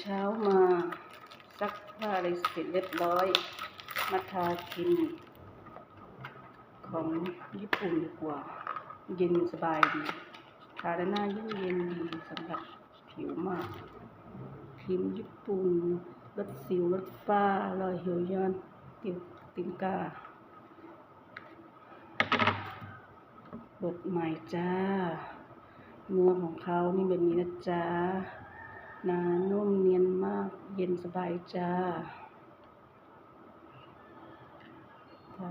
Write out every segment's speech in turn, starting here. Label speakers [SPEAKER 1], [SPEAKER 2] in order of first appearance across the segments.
[SPEAKER 1] เช้ามาซักผ้าอะไรเสร็จเรียบร้อย มาทาครีมของญี่ปุ่นดีกว่า เย็นสบายดี ทาแล้วหน้าเย็นเย็นดีสำหรับผิวมากครีมญี่ปุ่นลดสิวลดฝ้ารอยเหี่ยวย่อนติวตินกาบทใหม่จ้า เนื้อของเขานี่แบบนี้นะจ๊ะ หนานุ่มเนียนมาก เย็นสบายจ้าทา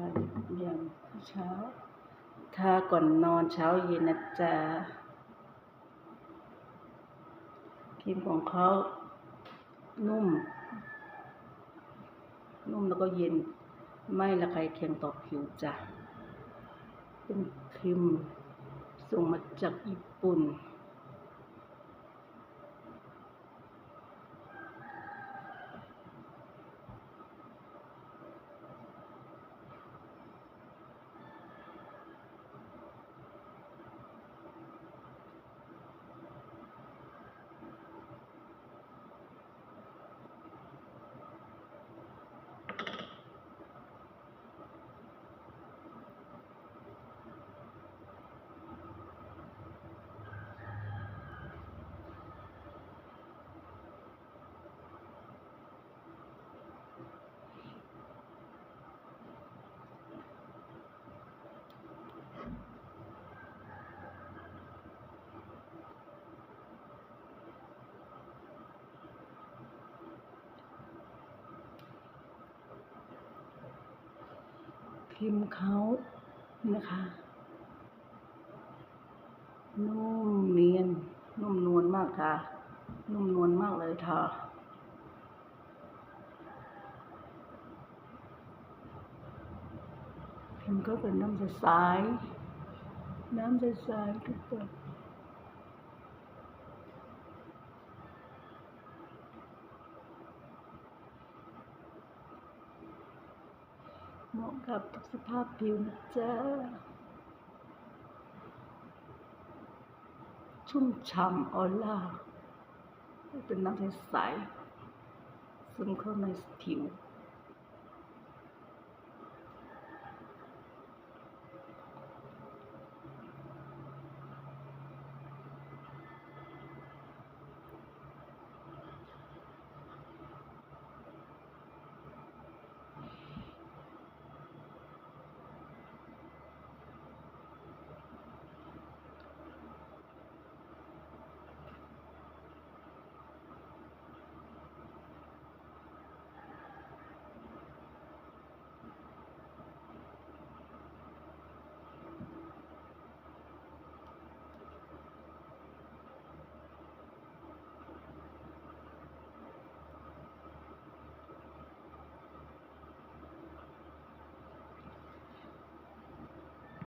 [SPEAKER 1] อย่างเช้า ทาก่อนนอนเช้าเย็นนะจ๊ะครีมของเขานุ่ม นุ่มแล้วก็เย็น ไม่ระคายเคืองต่อผิวจ้ะ เป็นครีมส่งมาจากญี่ปุ่น ครีมเขานะคะนุ่มเนียน นุ่มนวลมากค่ะ นุ่มนวลมากเลยค่ะครีมก็เป็นน้ำใสๆน้ำใสๆทุกคน เหมาะกับทุกสภาพผิวนะจ๊ะชุ่มฉ่ำออร่าเป็นน้ำใสๆซึมเข้าในผิว